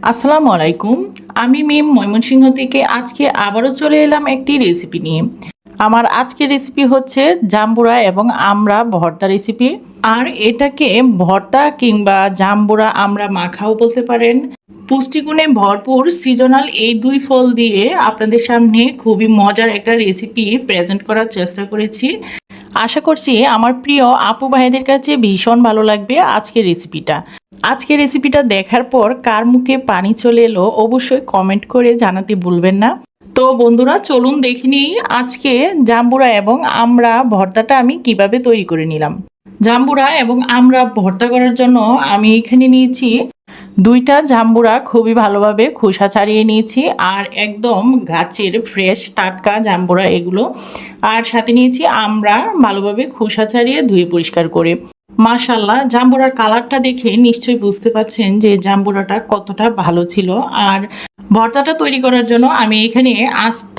আসসালামু আলাইকুম। আমি মিম ময়মনসিংহ থেকে আজকে আবারও চলে এলাম একটি রেসিপি নিয়ে। আমার আজকের রেসিপি হচ্ছে জাম্বুরা এবং আমরা ভর্তা রেসিপি আর এটাকে ভর্তা কিংবা জাম্বুরা আমরা মাখাও বলতে পারেন। পুষ্টিগুণে ভরপুর সিজনাল এই দুই ফল দিয়ে আপনাদের সামনে খুবই মজার একটা রেসিপি প্রেজেন্ট করার চেষ্টা করেছি। আশা করছি আমার প্রিয় আপু ভাইদের কাছে ভীষণ ভালো লাগবে আজকের রেসিপিটা আজকের রেসিপিটা দেখার পর কার মুখে পানি চলে এলো অবশ্যই কমেন্ট করে জানাতে ভুলবেন না। তো বন্ধুরা, চলুন দেখে নিই আজকে জাম্বুরা এবং আমরা ভর্তাটা আমি কীভাবে তৈরি করে নিলাম। জাম্বুরা এবং আমরা ভর্তা করার জন্য আমি এখানে নিয়েছি দুইটা জাম্বুরা খুবই ভালোভাবে খোসা ছাড়িয়ে নিয়েছি আর একদম গাছের ফ্রেশ টাটকা জাম্বুরা এগুলো। আর সাথে নিয়েছি আমরা ভালোভাবে খোসা ছাড়িয়ে ধুয়ে পরিষ্কার করে। মাশাল্লাহ জাম্বুরার কালারটা দেখে নিশ্চয়ই বুঝতে পাচ্ছেন যে জাম্বুরাটা কতটা ভালো ছিল। আর ভর্তাটা তৈরি করার জন্য আমি এখানে আস্ত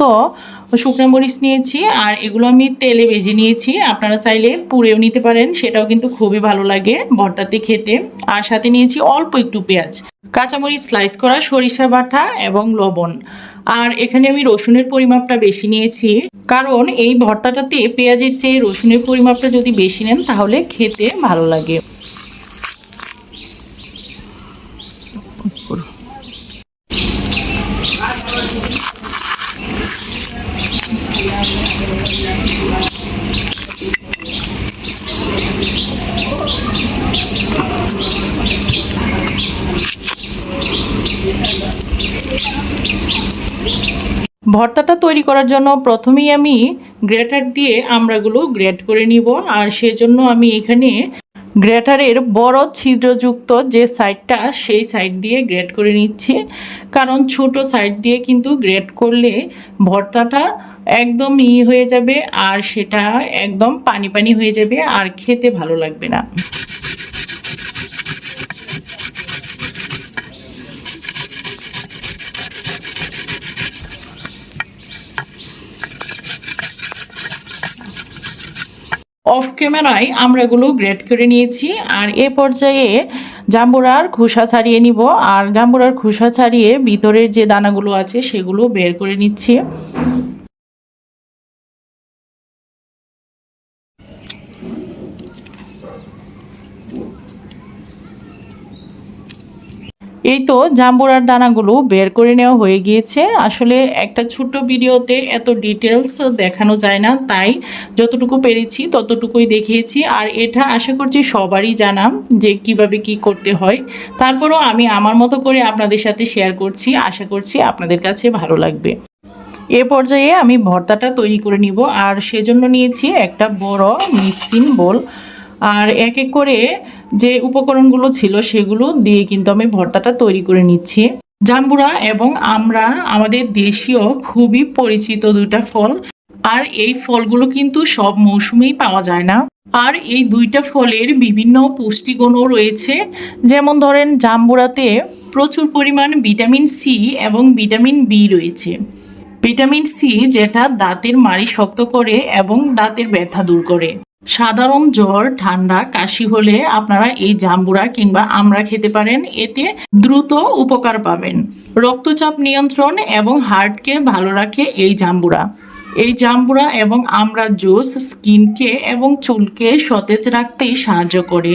শুকনো মরিচ নিয়েছি, আর এগুলো আমি তেলে ভেজে নিয়েছি। আপনারা চাইলে পুড়েও নিতে পারেন, সেটাও কিন্তু খুবই ভালো লাগে ভর্তাতে খেতে। আর সাথে নিয়েছি অল্প একটু পেঁয়াজ, কাঁচামরিচ স্লাইস করা সরিষা বাটা এবং লবণ। আর এখানে আমি রসুনের পরিমাপটা বেশি নিয়েছি। কারণ এই ভর্তাটাতে পেঁয়াজের চেয়ে রসুনের পরিমাপটা যদি বেশি নেন, তাহলে খেতে ভালো লাগে। ভর্তাটা তৈরি করার জন্য প্রথমেই আমি গ্রেটার দিয়ে আমড়াগুলো গ্রেট করে নিব, আর সেজন্য আমি এখানে গ্রেটারের বড় ছিদ্রযুক্ত যে সাইডটা সেই সাইড দিয়ে গ্রেট করে নিচ্ছি। কারণ ছোট সাইড দিয়ে কিন্তু গ্রেট করলে ভর্তাটা একদম ই হয়ে যাবে, আর সেটা একদম পানি পানি হয়ে যাবে, আর খেতে ভালো লাগবে না। অফ ক্যামেরায় আমরা এগুলো গ্রেড করে নিয়েছি। আর এ পর্যায়ে জাম্বুরার খোসা ছাড়িয়ে নিব। আর জাম্বুরার খোসা ছাড়িয়ে ভিতরের যে দানাগুলো আছে সেগুলো বের করে নিচ্ছি। এই তো জাম্বুরার দানাগুলো বের করে নেওয়া হয়ে গিয়েছে। আসলে একটা ছোট্ট ভিডিওতে এত ডিটেলস দেখানো যায় না, তাই যতটুকু পেরেছি ততটুকুই দেখিয়েছি। আর এটা আশা করছি সবারই জানা যে কীভাবে কি করতে হয়। তারপরও আমি আমার মতো করে আপনাদের সাথে শেয়ার করছি, আশা করছি আপনাদের কাছে ভালো লাগবে। এ পর্যায়ে আমি ভর্তাটা তৈরি করে নিব। আর সেজন্য নিয়েছি একটা বড় মিক্সিং বোল আর এক এক করে যে উপকরণগুলো ছিল সেগুলো দিয়ে কিন্তু আমি ভর্তাটা তৈরি করে নিচ্ছি। জাম্বুরা এবং আমরা, আমাদের দেশীয় খুবই পরিচিত দুইটা ফল, আর এই ফলগুলো কিন্তু সব মৌসুমেই পাওয়া যায় না। আর এই দুইটা ফলের বিভিন্ন পুষ্টিগুণও রয়েছে। যেমন ধরেন, জাম্বুরাতে প্রচুর পরিমাণ ভিটামিন সি এবং ভিটামিন বি রয়েছে। ভিটামিন সি যেটা দাঁতের মাড়ি শক্ত করে এবং দাঁতের ব্যথা দূর করে। সাধারণ জ্বর, ঠান্ডা, কাশি হলে আপনারা এই জাম্বুরা কিংবা আমরা খেতে পারেন। এতে দ্রুত উপকার পাবেন। রক্তচাপ নিয়ন্ত্রণ এবং হার্টকে ভালো রাখে এই জাম্বুরা। এই জাম্বুরা এবং আমরা জুস, স্কিনকে এবং চুলকে সতেজ রাখতে সাহায্য করে।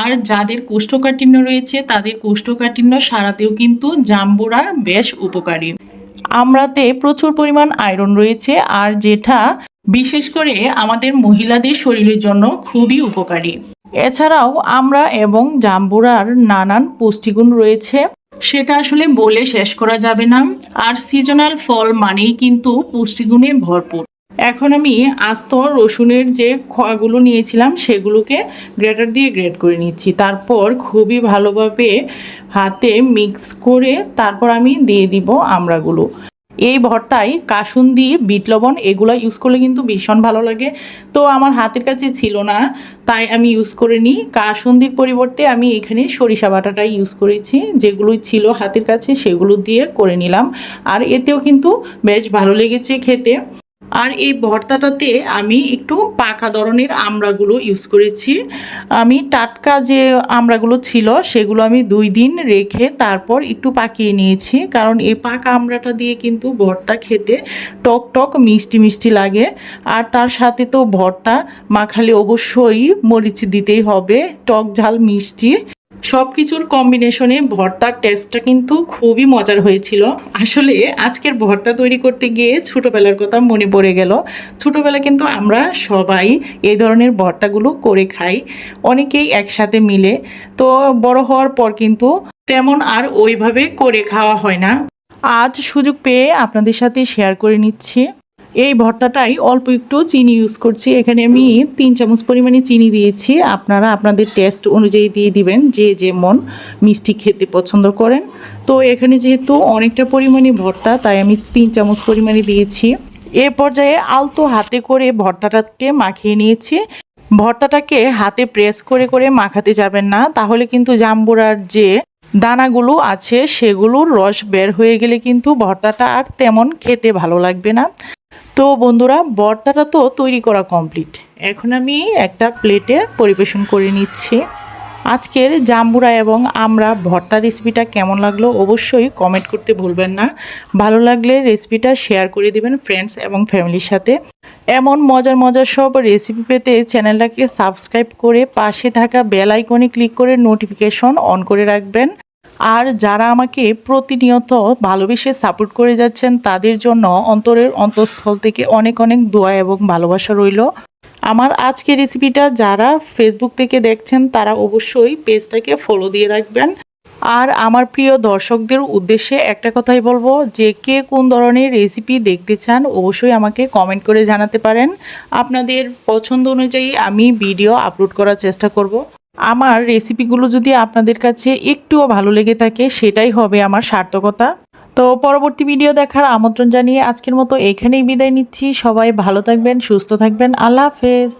আর যাদের কোষ্ঠকাঠিন্য রয়েছে, তাদের কোষ্ঠকাঠিন্য সারাতেও কিন্তু জাম্বুরা বেশ উপকারী। আমরাতে প্রচুর পরিমাণ আয়রন রয়েছে, আর যেটা বিশেষ করে আমাদের মহিলাদের শরীরের জন্য খুবই উপকারী। এছাড়াও আমরা এবং জাম্বুরার নানান পুষ্টিগুণ রয়েছে, সেটা আসলে বলে শেষ করা যাবে না। আর সিজনাল ফল মানেই কিন্তু পুষ্টিগুণে ভরপুর। এখন আমি আস্ত রসুনের যে খোয়াগুলো নিয়েছিলাম, সেগুলোকে গ্রেটার দিয়ে গ্রেট করে নিচ্ছি। তারপর খুবই ভালোভাবে হাতে মিক্স করে তারপর আমি দিয়ে দিব আমড়াগুলো এই ভর্তায় কাসুন্দি, বিট লবণ এগুলো ইউজ করলে কিন্তু ভীষণ ভালো লাগে। তো আমার হাতের কাছে ছিল না, তাই আমি ইউজ করে নিই। কাসুন্দির পরিবর্তে আমি এখানে সরিষা বাটাটাই ইউজ করেছি, যেগুলোই ছিল হাতের কাছে সেগুলো দিয়ে করে নিলাম। আর এতেও কিন্তু বেশ ভালো লেগেছে খেতে। আর এই ভর্তাটাতে আমি একটু পাকা ধরনের আমড়াগুলো ইউজ করেছি। আমি টাটকা যে আমড়াগুলো ছিল, সেগুলো আমি দুই দিন রেখে তারপর একটু পাকিয়ে নিয়েছি। কারণ এই পাকা আমড়াটা দিয়ে কিন্তু ভর্তা খেতে টক টক মিষ্টি মিষ্টি লাগে। আর তার সাথে তো ভর্তা, মাখালে অবশ্যই মরিচ দিতেই হবে, টক ঝাল মিষ্টি। সব কিছুর কম্বিনেশনে ভর্তার টেস্টটা কিন্তু খুবই মজার হয়েছিল। আসলে আজকের ভর্তা তৈরি করতে গিয়ে ছোটোবেলার কথা মনে পড়ে গেল। ছোটোবেলা কিন্তু আমরা সবাই এই ধরনের ভর্তাগুলো করে খাই, অনেকেই একসাথে মিলে। তো বড় হওয়ার পর কিন্তু তেমন আর ওইভাবে করে খাওয়া হয় না। আজ সুযোগ পেয়ে আপনাদের সাথে শেয়ার করে নিচ্ছি। এই ভর্তাটাই অল্প একটু চিনি ইউজ করছি। এখানে আমি তিন চামচ পরিমাণে চিনি দিয়েছি। আপনারা আপনাদের টেস্ট অনুযায়ী দিয়ে দিবেন, যে যেমন মিষ্টি খেতে পছন্দ করেন। তো এখানে যেহেতু অনেকটা পরিমাণে ভর্তা, তাই আমি তিন চামচ পরিমাণে দিয়েছি। এ পর্যায়ে আলতো হাতে করে ভর্তাটাকে মাখিয়ে নিয়েছি। ভর্তাটাকে হাতে প্রেস করে করে মাখাতে যাবেন না। তাহলে কিন্তু জাম্বুরার যে দানাগুলো আছে, সেগুলোর রস বের হয়ে গেলে কিন্তু ভর্তাটা আর তেমন খেতে ভালো লাগবে না। তো বন্ধুরা ভর্তাটা তো তৈরি করা কমপ্লিট এখন আমি একটা প্লেটে পরিবেশন করে নিচ্ছি। আজকের জাম্বুরা এবং আমরা ভর্তা রেসিপিটা কেমন লাগল অবশ্যই কমেন্ট করতে ভুলবেন না। ভালো লাগলে রেসিপিটা শেয়ার করে দিবেন ফ্রেন্ডস এবং ফ্যামিলির সাথে। এমন মজার মজার সব রেসিপি পেতে চ্যানেলটাকে সাবস্ক্রাইব করে পাশে থাকা বেল আইকনে ক্লিক করে নোটিফিকেশন অন করে রাখবেন। আর যারা আমাকে প্রতিনিয়ত ভালোবেসে সাপোর্ট করে যাচ্ছেন, তাদের জন্য অন্তরের অন্তঃস্থল থেকে অনেক অনেক দোয়া এবং ভালোবাসা রইল। আমার আজকের রেসিপিটা যারা ফেসবুক থেকে দেখছেন, তারা অবশ্যই পেজটাকে ফলো দিয়ে রাখবেন। আর আমার প্রিয় দর্শকদের উদ্দেশ্যে একটা কথাই বলব, যে কে কোন ধরনের রেসিপি দেখতে চান, অবশ্যই আমাকে কমেন্ট করে জানাতে পারেন। আপনাদের পছন্দ অনুযায়ী আমি ভিডিও আপলোড করার চেষ্টা করব। আমার রেসিপিগুলো যদি আপনাদের কাছে একটুও ভালো লেগে থাকে, সেটাই হবে আমার সার্থকতা। তো পরবর্তী ভিডিও দেখার আমন্ত্রণ জানিয়ে আজকের মতো এখানেই বিদায় নিচ্ছি। সবাই ভালো থাকবেন, সুস্থ থাকবেন। আল্লাহ হাফেজ।